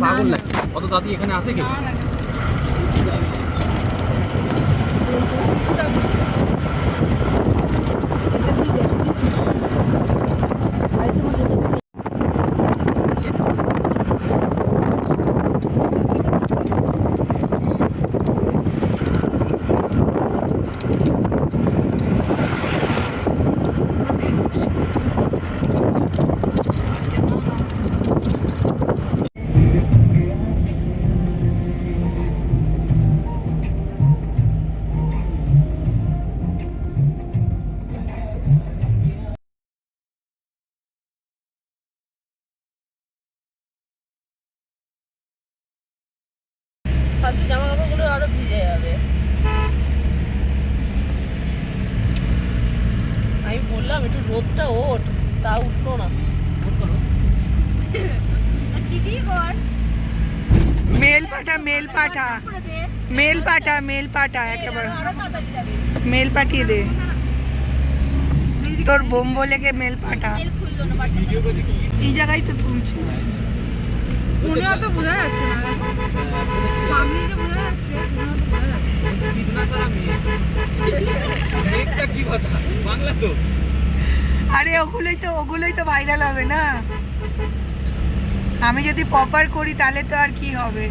পাগল লাগে অত দাদি এখানে আসে কি? ফালতু জামা কাপড়গুলো আরও ভিজে যাবে। আমি বললাম একটু রোদটা ওঠ তা উঠল না। মেল পাঠা মেল পাঠা। মেল পাঠা মেল পাঠা একেবারে। মেল পাঠিয়ে দে। তোর বোম বলে গে মেল পাঠা। মেল খুললো না হোয়াটসঅ্যাপে এই জায়গায় তো তুলছে। ফোনে অত বোঝা যাচ্ছে না সামনে যে বোঝা যাচ্ছে ফোনে অত বোঝা যাচ্ছে না। কিতনা সারা মেয়ে মেঘটা কি ভাষা বাংলা তো। আরে ওগুলোই তো ওগুলোই তো ভাইরাল হবে না? আমি যদি পপার করি তাহলে তো আর কি হবে?